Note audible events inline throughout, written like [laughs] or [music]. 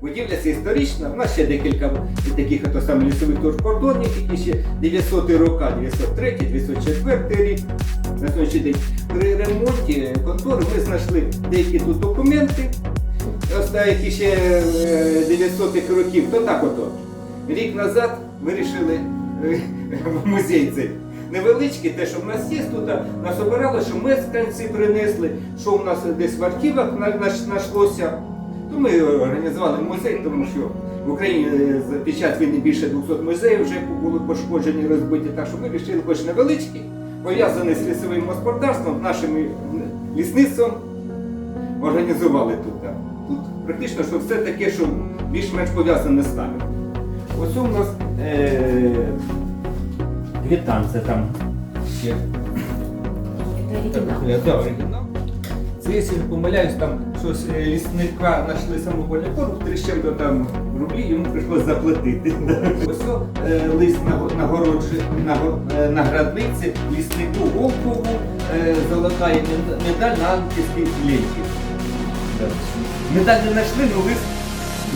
Будівля це історична, у нас ще декілька таких ото саме лісових кордонів, які ще 900 роки, 903, 904 рік. На сьогоднішній день при ремонті контори ми знайшли деякі тут документи, які ще е, 900-х років, то так ото. Рік назад вирішили е, в [laughs] музей цей невеличкий, те, що в нас є тут, нас обирали, що мешканці принесли, що в нас десь в архівах на- на- знайшлося. Ми організували музей, тому що в Україні е, під час війни більше 200 музеїв вже були пошкоджені, розбиті, так що ми вирішили хоч невеличкий, пов'язаний з лісовим господарством, нашим лісництвом організували тут. так. Тут практично що все таке, що більш-менш пов'язане з нами. Ось у нас е, квитанція там ще. Е, Да, оригінал. Це, якщо не помиляюсь, там щось е, лісника знайшли самого з чим-то там рублі, йому прийшлось заплатити. [laughs] Ось е, лист наго- нагороджує е, наградниці ліснику Волкову золота медаль на ангельській ленті. Медаль не знайшли, але лист,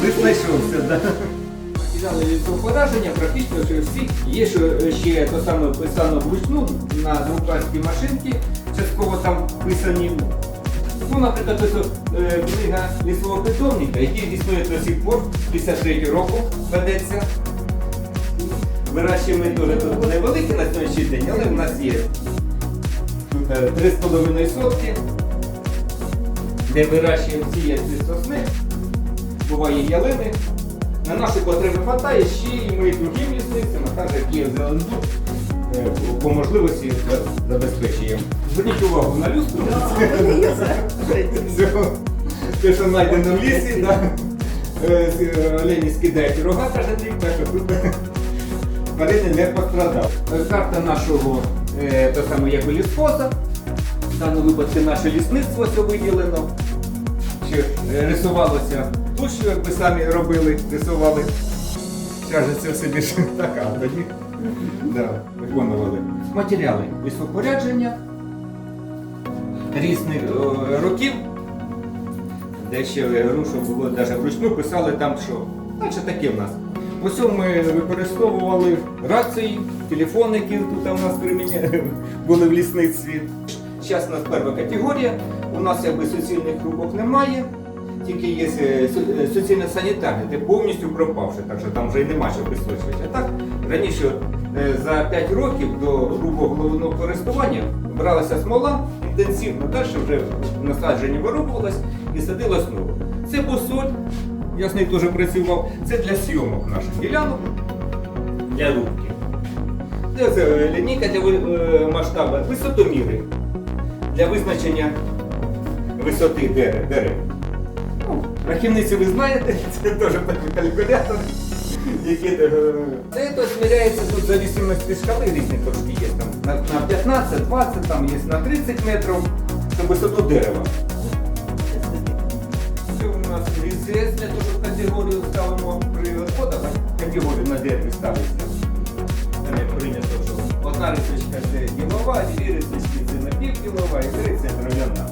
лист знайшовся. Матеріали лісопораження практично що всі. Є що ще то саме писано вручну на друкарській машинці, частково там писані. Ну, наприклад, е, книга лісового питомника, який існує до сих пор, 53 року ведеться. Вирощуємо теж тут невеликі на сьогоднішній день, але в нас є тут е, 3,5 сотки, де вирощуємо всі сосни, буває ялини. На наші потреби хватає, ще і ми другим лісницям, а також Київ Зеленбуд е, по можливості забезпечуємо. Зверніть увагу на люстру. Все, те, що знайдено в лісі, да. Е, олені скидають рога кожен так що тут тварини не пострадав. Е, Карта нашого, е, то саме як у лісхоза. В даному випадку наше лісництво це виділено. Чи рисувалося тут, що як ви самі робили, рисували. Це все більше [laughs] така, тоді виконували. Матеріали лісопорядження різних е, років, де ще грушу було навіть вручну, писали там, що наче таке в нас. Ось ми використовували рації, телефони, які тут у нас [laughs] були в лісництві. Зараз у нас перша категорія, у нас якби суцільних групок немає, тільки є е, су- е, де повністю пропавши, так що там вже й нема що присочувати. А так, раніше е, за 5 років до грубого головного користування бралася смола інтенсивно, далі вже насадження вирубувалось і садилось нове. Це бусоль, я з нею теж працював, це для зйомок наших ділянок, для рубки. Це, лінійка для масштабу висотоміри для визначення висоти дерев. Рахівниці ви знаєте, [laughs] це теж калькулятор. Які, е, це то зміряється тут в зависимості шкали різні трошки є. Там, на, на 15, 20, там є на 30 метрів, це висоту дерева. Це у нас різець для того, щоб категорію ставимо при відходах, категорію на дереві ставиться. Там як прийнято, що одна рисочка це ділова, дві рисочки це напівділова і три це дерев'яна.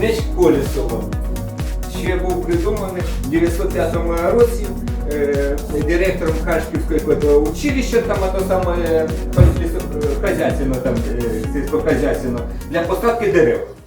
Меч колесово ще був придуманий в 905 році е, директором Харківського якого училища, там то саме е, хазяйственно, там е, для посадки дерев.